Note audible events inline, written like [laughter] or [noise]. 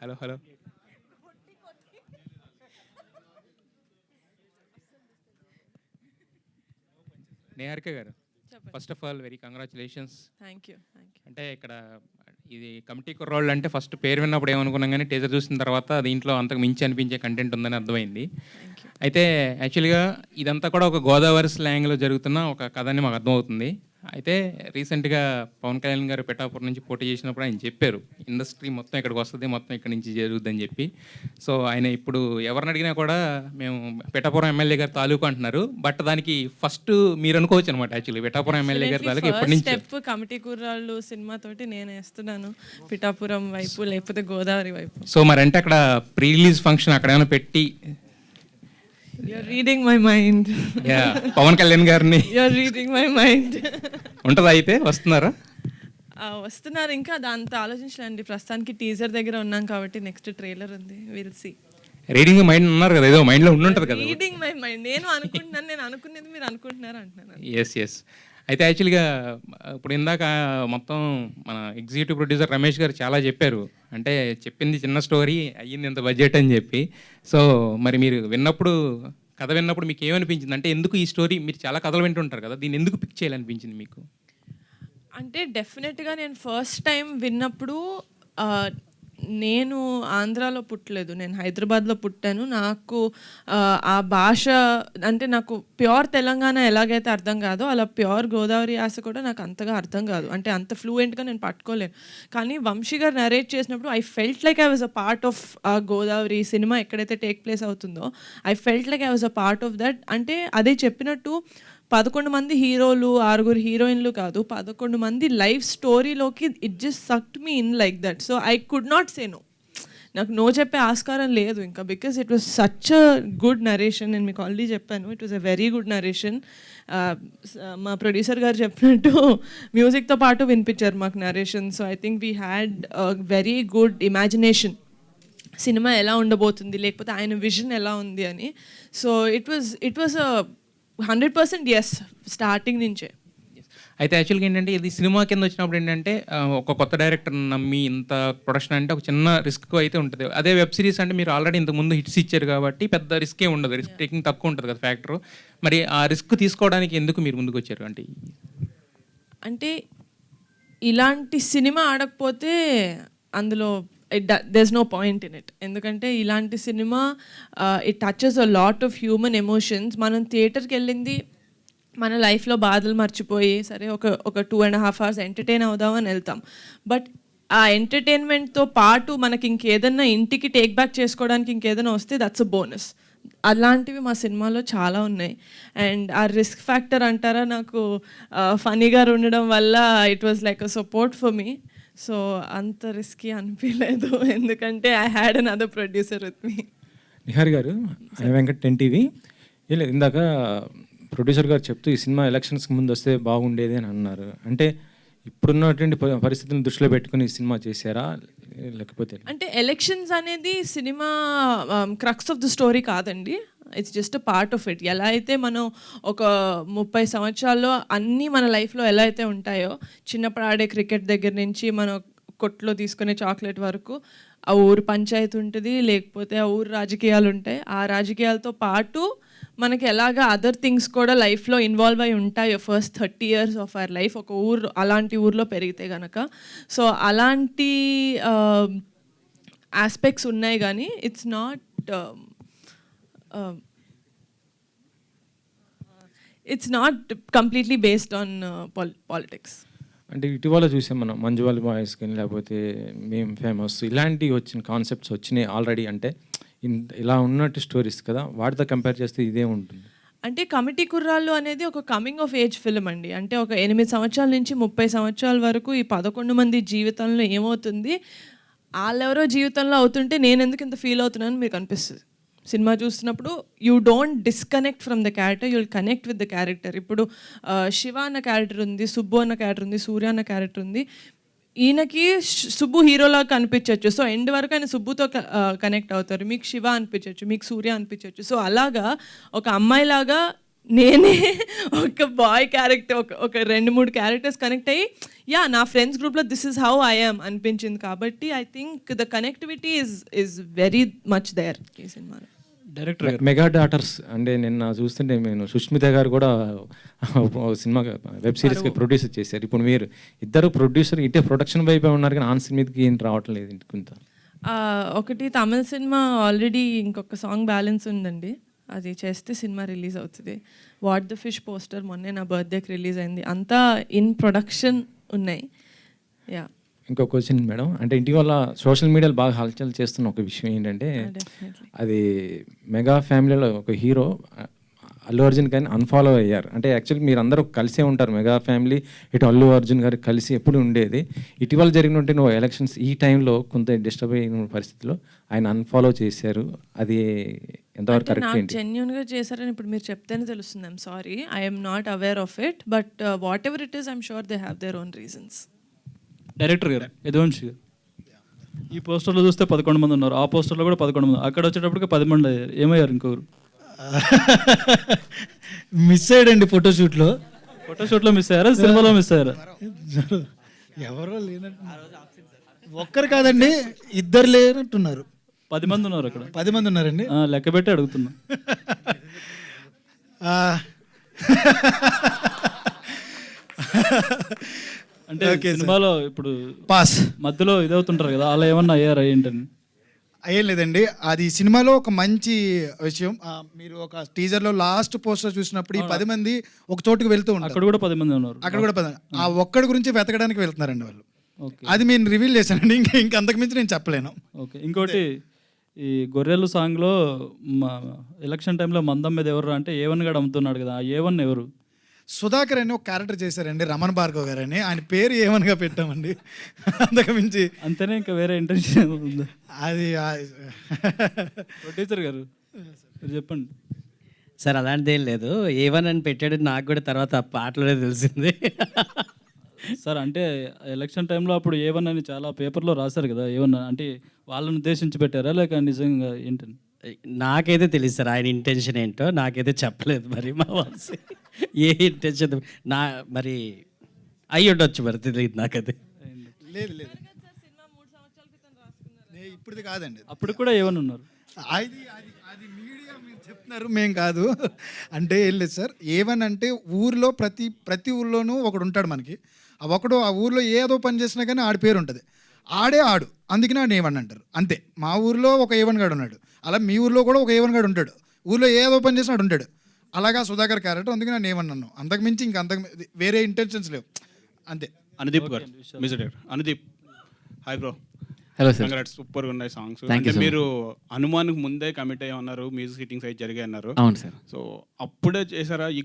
Hello hello Niharika గారు first of all very congratulations thank you thank you అంటే ఇక్కడ ఇది కమిటీ కుర్రోళ్ళు అంటే ఫస్ట్ పేరు విన్నప్పుడు ఏమనుకున్నాం కానీ టీజర్ చూసిన తర్వాత దీంట్లో అంతకు మించి అనిపించే కంటెంట్ ఉందని అర్థమైంది. అయితే యాక్చువల్గా ఇదంతా కూడా ఒక గోదావరి స్లాంగ్లో జరుగుతున్న ఒక కథ అని మాకు అర్థమవుతుంది. అయితే రీసెంట్గా పవన్ కళ్యాణ్ గారు పిఠాపురం నుంచి పోటీ చేసినప్పుడు ఆయన చెప్పారు ఇండస్ట్రీ మొత్తం ఇక్కడికి వస్తుంది మొత్తం ఇక్కడి నుంచి జరుగుద్దని చెప్పి. సో ఆయన ఇప్పుడు ఎవరిని అడిగినా కూడా మేము పిఠాపురం ఎమ్మెల్యే గారు తాలూకు అంటున్నారు. బట్ దానికి ఫస్ట్ మీరు అనుకోవచ్చు అనమాట యాక్చువల్లీ పిఠాపురం ఎమ్మెల్యే గారి తాలూకు ఎప్పటి నుంచి? స్టెప్ కమిటీ కుర్రాళ్ళు సినిమా తోటి నేను వేస్తున్నాను పిఠాపురం వైపు లేకపోతే గోదావరి వైపు. సో మరి అంటే అక్కడ ప్రీ రిలీజ్ ఫంక్షన్ అక్కడ ఏమైనా పెట్టి you're reading my mind yeah, Pawan Kalyan గారిని. యూఆర్ రీడింగ్ మై మైండ్ ఉంటుందా అయితే? వస్తున్నారా? వస్తున్నారు ఇంకా. దాంతో ఆలోచించలేండి. ప్రస్తుతానికి టీజర్ దగ్గర ఉన్నాం కాబట్టి నెక్స్ట్ ట్రైలర్ ఉంది. విల్ సి రీడింగ్ మైండ్ ఉన్నారు కదా. ఏదో మైండ్లో ఉండుంటుంది కదా. రీడింగ్ మై మైండ్ నేను అనుకుంటున్నాను. నేను అనుకునేది మీరు అనుకుంటున్నారు అంటున్నాను ఎస్ ఎస్ అయితే యాక్చువల్గా ఇప్పుడు ఇందాక మొత్తం మన ఎగ్జిక్యూటివ్ ప్రొడ్యూసర్ రమేష్ గారు చాలా చెప్పారు. అంటే చెప్పింది చిన్న స్టోరీ అయ్యింది ఇంత బడ్జెట్ అని చెప్పి. సో మరి మీరు విన్నప్పుడు కథ విన్నప్పుడు మీకు ఏమనిపించింది అంటే ఎందుకు ఈ స్టోరీ మీరు చాలా కథలు వింటుంటారు కదా దీన్ని ఎందుకు పిక్ చేయాలనిపించింది మీకు? అంటే డెఫినెట్గా నేను ఫస్ట్ టైం విన్నప్పుడు నేను ఆంధ్రాలో పుట్టలేదు. నేను హైదరాబాద్లో పుట్టాను. నాకు ఆ, భాష అంటే నాకు ప్యూర్ తెలంగాణ ఎలాగైతే అర్థం కాదో అలా ప్యూర్ గోదావరి యాస కూడా నాకు అంతగా అర్థం కాదు. అంటే అంత ఫ్లూయెంట్గా నేను పట్టుకోలేను. కానీ వంశీ గారు నరేట్ చేసినప్పుడు I felt like I was a part of ఆ గోదావరి సినిమా ఎక్కడైతే టేక్ ప్లేస్ అవుతుందో I felt like I was a part of that అంటే అదే చెప్పినట్టు పదకొండు మంది హీరోలు ఆరుగురు హీరోయిన్లు కాదు పదకొండు మంది లైఫ్ స్టోరీలోకి it just sucked me in like that so I could not say no నాకు నో చెప్పే ఆస్కారం లేదు ఇంకా. Because it was such a good narration నేను మీకు ఆల్రెడీ చెప్పాను. It was a very good narration మా ప్రొడ్యూసర్ గారు చెప్పినట్టు మ్యూజిక్తో పాటు వినిపించారు మాకు narration so I think we had very good imagination cinema ఎలా ఉండబోతుంది లేకపోతే ఆయన విజన్ ఎలా ఉంది అని. So it was it was hundred percent yes starting నుంచే. అయితే యాక్చువల్గా ఏంటంటే ఇది సినిమా కింద వచ్చినప్పుడు ఏంటంటే ఒక కొత్త డైరెక్టర్ నమ్మి ఇంత ప్రొడక్షన్ అంటే ఒక చిన్న రిస్క్ అయితే ఉంటుంది. అదే వెబ్ సిరీస్ అంటే మీరు ఆల్రెడీ ఇంతకు ముందు హిట్స్ ఇచ్చారు కాబట్టి పెద్ద రిస్కే ఉండదు. రిస్క్ టేకింగ్ తక్కువ ఉంటుంది కదా ఫ్యాక్టర్ మరి ఆ రిస్క్ తీసుకోవడానికి ఎందుకు మీరు ముందుకు వచ్చారు? అంటే అంటే ఇలాంటి సినిమా ఆడకపోతే అందులో does no point in it ఎందుకంటే ఇలాంటి cinema it touches a lot of human emotions మనం థియేటర్కి వెళ్ళింది మన లైఫ్లో బాధలు మర్చిపోయి సరే ఒక ఒక two and half hours entertain అవుదామని వెళ్తాం. బట్ ఆ ఎంటర్టైన్మెంట్తో పాటు మనకి ఇంకేదన్నా ఇంటికి టేక్ బ్యాక్ చేసుకోవడానికి ఇంకేదైనా వస్తే దట్స్ అ బోనస్ అలాంటివి మా సినిమాలో చాలా ఉన్నాయి. అండ్ ఆ రిస్క్ ఫ్యాక్టర్ అంటారా నాకు ఫనీగా ఉండడం వల్ల it was like a support for me so అంత రిస్కీ అనిపించలేదు [laughs] ఎందుకంటే I had another producer with me Nihar గారు వెంకట్ టెన్ టీవీ ఇలా ఇందాక ప్రొడ్యూసర్ గారు చెప్తూ ఈ సినిమా ఎలక్షన్స్కి ముందు వస్తే బాగుండేది అని అన్నారు. అంటే ఇప్పుడున్నటువంటి పరిస్థితులను దృష్టిలో పెట్టుకుని ఈ సినిమా చేశారా? లేకపోతే అంటే ఎలక్షన్స్ అనేది cinema crux of the story కాదండి. It's just part of it ఎలా అయితే మనం ఒక ముప్పై సంవత్సరాల్లో అన్నీ మన లైఫ్లో ఎలా అయితే ఉంటాయో చిన్నప్పుడు ఆడే క్రికెట్ దగ్గర నుంచి మన కొట్లో తీసుకునే చాక్లెట్ వరకు ఆ ఊరు పంచాయతీ ఉంటుంది లేకపోతే ఆ ఊరు రాజకీయాలు ఉంటాయి. ఆ రాజకీయాలతో పాటు మనకి ఎలాగ అదర్ థింగ్స్ కూడా లైఫ్లో ఇన్వాల్వ్ అయి ఉంటాయో first thirty years of our life ఒక ఊరు అలాంటి ఊర్లో పెరిగితే గనక. సో అలాంటి um, ఆస్పెక్ట్స్ ఉన్నాయి కానీ it's not it's not completely based on politics అంటే ఇటీవల చూసాం మనం మంజువాల్ బాయ్స్ కానీ లేకపోతే మేము ఫేమస్ ఇలాంటివి వచ్చిన కాన్సెప్ట్స్ వచ్చినాయి ఆల్రెడీ అంటే ఇన్- ఇలా ఉన్నట్టు స్టోరీస్ కదా వాటితో కంపేర్ చేస్తే ఇదే ఉంటుంది. అంటే కమిటీ కుర్రాళ్ళు అనేది ఒక కమింగ్ ఆఫ్ ఏజ్ ఫిల్మ్ అండి. అంటే ఒక ఎనిమిది సంవత్సరాల నుంచి ముప్పై సంవత్సరాల వరకు ఈ పదకొండు మంది జీవితంలో ఏమవుతుంది వాళ్ళెవరో జీవితంలో అవుతుంటే నేను ఎందుకు ఇంత ఫీల్ అవుతున్నాను మీకు అనిపిస్తుంది. సినిమా చూస్తున్నప్పుడు you don't disconnect from the character you connect with the character ఇప్పుడు శివ అన్న క్యారెక్టర్ ఉంది సుబ్బు అన్న క్యారెక్టర్ ఉంది సూర్య అన్న క్యారెక్టర్ ఉంది. ఈయనకి సుబ్బు హీరోలా కనిపించవచ్చు సో ఎండ్ వరకు ఆయన సుబ్బుతో కనెక్ట్ అవుతారు. మీకు శివ అనిపించవచ్చు మీకు సూర్య అనిపించవచ్చు సో అలాగా ఒక అమ్మాయిలాగా నేనే [laughs] ఒక బాయ్ క్యారెక్టర్ ఒక ఒక రెండు మూడు క్యారెక్టర్స్ కనెక్ట్ అయ్యి యా నా ఫ్రెండ్స్ గ్రూప్లో this is how I I'm అనిపించింది. కాబట్టి I think the connectivity is is very much there ఈ సినిమాలో. డైరెక్టర్ మెగా డాటర్స్ అంటే నిన్న చూస్తుంటే నేను సుష్మిత గారు కూడా సినిమా వెబ్ సిరీస్కి ప్రొడ్యూసర్ చేశారు. ఇప్పుడు మీరు ఇద్దరు ప్రొడ్యూసర్ ఇటే ప్రొడక్షన్ వైపే ఉన్నారు కానీ ఆన్ మీదకి ఏం రావటం లేదు ఆ, ఒకటి తమిళ సినిమా ఆల్రెడీ ఇంకొక సాంగ్ బ్యాలెన్స్ ఉందండి. అది చేస్తే సినిమా రిలీజ్ అవుతుంది. వాట్ ద ఫిష్ పోస్టర్ మొన్నే నా బర్త్డేకి రిలీజ్ అయింది. అంతా ఇన్ ప్రొడక్షన్ ఉన్నాయి. యా. ఇంకో క్వశ్చన్ మేడం అంటే ఇటీవల సోషల్ మీడియాలో బాగా హల్చల్ చేస్తున్న ఒక విషయం ఏంటంటే అది మెగా ఫ్యామిలీలో ఒక హీరో అల్లు అర్జున్ కానీ అన్ఫాలో అయ్యారు. అంటే యాక్చువల్లీ మీరు అందరూ కలిసే ఉంటారు మెగా ఫ్యామిలీ ఇటు అల్లు అర్జున్ గారు కలిసి ఎప్పుడు ఉండేది. ఇటీవల జరిగినట్టు నువ్వు ఎలక్షన్స్ ఈ టైంలో కొంత డిస్టర్బ్ అయిన పరిస్థితిలో ఆయన అన్ఫాలో చేశారు. అది ఎంతవరకు కరెక్ట్ నాకు ఏంటి? జెన్యున్గా చేశారని ఇప్పుడు మీరు చెప్తేనే తెలుస్తుంది. I'm sorry I'm not aware of it but whatever it is I'm sure they have their own reasons director గారు యదువంశి గారు. ఈ పోస్టర్లో చూస్తే పదకొండు మంది ఉన్నారు. ఆ పోస్టర్లో కూడా పదకొండు మంది అక్కడ వచ్చేటప్పటికి పది మంది అయ్యారు ఏమయ్యారు ఇంకొకరు? [laughs] మిస్ అయ్యాడండి ఫోటోషూట్లో. ఫోటోషూట్లో మిస్ అయ్యారా? సినిమాలో మిస్ అయ్యారా? ఎవరో లేనట్టు. ఒక్కరు కాదండి ఇద్దరు లేనట్టున్నారు. పది మంది ఉన్నారు అక్కడ. పది మంది ఉన్నారండి. లెక్క పెట్టి అడుగుతున్నా [laughs] ఆ, అంటే సినిమాలో ఇప్పుడు పాస్ మధ్యలో ఇదవుతుంటారు కదా అలా ఏమన్నా అయ్యారా ఏంటని? అయ్యేం లేదండి అది సినిమాలో ఒక మంచి విషయం. మీరు ఒక టీజర్లో లాస్ట్ పోస్టర్ చూసినప్పుడు ఈ పది మంది ఒక చోటుకు వెళ్తూ ఉంటారు. అక్కడ కూడా పది మంది ఉన్నారు. అక్కడ కూడా పది ఆ ఒక్కడి గురించి వెతకడానికి వెళ్తున్నారండి వాళ్ళు. అది నేను రివీల్ చేశానండి. ఇంకా ఇంకా అంతకుమించి నేను చెప్పలేను. ఓకే. ఇంకోటి ఈ గొర్రెలు సాంగ్లో మా ఎలక్షన్ టైంలో మందం మీద ఎవరు అంటే ఏవన్ గడు అమ్ముతున్నాడు కదా ఆ ఏవన్ ఎవరు? సుధాకర్ అని ఒక క్యారెక్టర్ చేశారండి రమణ భార్గవ్ గారు అని. ఆయన పేరు ఏమనగా పెట్టామండి? అంతకుమించి అంతేనే ఇంకా వేరే ఇంటెన్షన్ ఉందా? అది ప్రొడ్యూసర్ గారు మీరు చెప్పండి. సార్ అలాంటిది ఏం లేదు. ఏవన్ అని పెట్టాడు నాకు కూడా తర్వాత ఆ పాటలోనే తెలిసింది. సార్ అంటే ఎలక్షన్ టైంలో అప్పుడు ఏవన్ అని చాలా పేపర్లో రాశారు కదా ఏమన్నా అంటే వాళ్ళని ఉద్దేశించి పెట్టారా లేక నిజంగా ఏంటని? నాకైతే తెలియదు సార్ ఆయన ఇంటెన్షన్ ఏంటో నాకైతే చెప్పలేదు మరి మా వాసి. ఏ ఇంటెన్షన్ నా మరి అయ్యి ఉండొచ్చు మరి తెలియదు నాకది లేదు లేదు. ఇప్పుడుది కాదండి. అప్పుడు కూడా ఏమని ఉన్నారు? అది అది అది మీడియా మీరు చెప్తున్నారు మేం కాదు. అంటే ఏం లేదు సార్. ఏవన్ అంటే ఊర్లో ప్రతి ప్రతి ఊర్లోనూ ఒకడు ఉంటాడు మనకి. ఆ ఒకడు ఆ ఊర్లో ఏదో పని చేసినా కానీ ఆడి పేరు ఉంటుంది. ఆడే ఆడు. అందుకనే ఆడు ఏవన్ అంటారు? అంతే. మా ఊర్లో ఒక ఏవన్ గాడు ఉన్నాడు. అలా మీ ఊర్లో కూడా ఒక ఏవన్ గాడు ఉంటాడు. ఊర్లో ఏదో పని చేసినా ఆడు ఉంటాడు అలాగా సుధాకర్ క్యారెక్టర్ అందుకని నేను ఏమన్నాను. అంతకు మించి ఇంకా అంతకు వేరే ఇంటెన్షన్స్ లేవు. అంతే. అనుదీప్ గారు music director Anudeep. Hi bro hello sir super ఉన్నాయి సాంగ్స్. అంటే మీరు అనుమానికి ముందే కమిట్ అయ్యి ఉన్నారు మ్యూజిక్ హిట్టింగ్స్ అయితే జరిగాయి అన్నారు. అవును సార్ సో అప్పుడే చేశారా ఈ